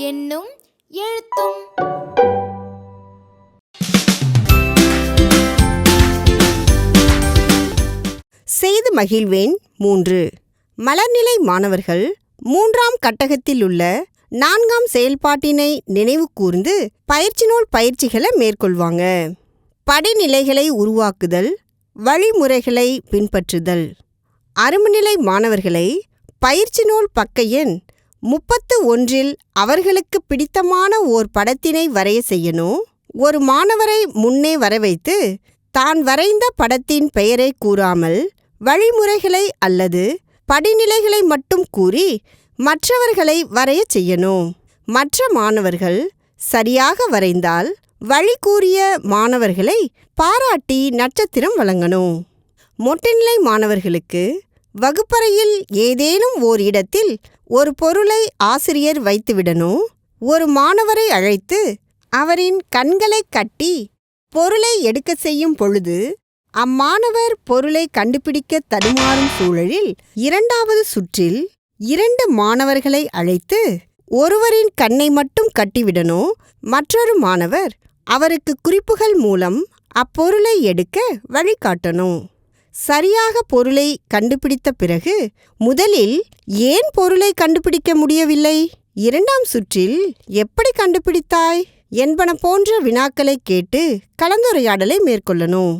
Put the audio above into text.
என்னும் எழுத்தும். செய்து மகிழ்வேன். மூன்று. மலர்நிலை மாணவர்கள் மூன்றாம் கட்டகத்தில் உள்ள நான்காம் செயல்பாட்டினை நினைவு கூர்ந்து பயிற்சி நூல் பயிற்சிகளை மேற்கொள்வாங்க. படிநிலைகளை உருவாக்குதல் வழிமுறைகளை பின்பற்றுதல். அருமநிலை மாணவர்களை பயிற்சி நூல் பக்க எண் முப்பத்து ஒன்றில் அவர்களுக்கு பிடித்தமான ஓர் படத்தினை வரைய செய்யணும். ஒரு மாணவரை முன்னே வர வைத்து தான் வரைந்த படத்தின் பெயரை கூறாமல் வழிமுறைகளை அல்லது படிநிலைகளை மட்டும் கூறி மற்றவர்களை வரையச் செய்யணும். மற்ற மாணவர்கள் சரியாக வரைந்தால் வழி கூறிய மாணவர்களை பாராட்டி நட்சத்திரம் வழங்கணும். மொட்டைநிலை மாணவர்களுக்கு வகுப்பறையில் ஏதேனும் ஓர் இடத்தில் ஒரு பொருளை ஆசிரியர் வைத்துவிடணும் ஒரு மாணவரை அழைத்து அவரின் கண்களை கட்டி பொருளை எடுக்க செய்யும் பொழுது அம்மாணவர் பொருளை கண்டுபிடிக்க தடுமாறும் சூழலில் இரண்டாவது சுற்றில் இரண்டு மாணவர்களை அழைத்து ஒருவரின் கண்ணை மட்டும் கட்டிவிடணும் மற்றொரு மாணவர் அவருக்கு குறிப்புகள் மூலம் அப்பொருளை எடுக்க வழிகாட்டணும் சரியாக பொருளை கண்டுபிடித்த பிறகு முதலில் ஏன் பொருளை கண்டுபிடிக்க முடியவில்லை? இரண்டாம் சுற்றில் எப்படி கண்டுபிடித்தாய்? என்பன போன்ற வினாக்களை கேட்டு கலந்துரையாடலை மேற்கொள்ளணும்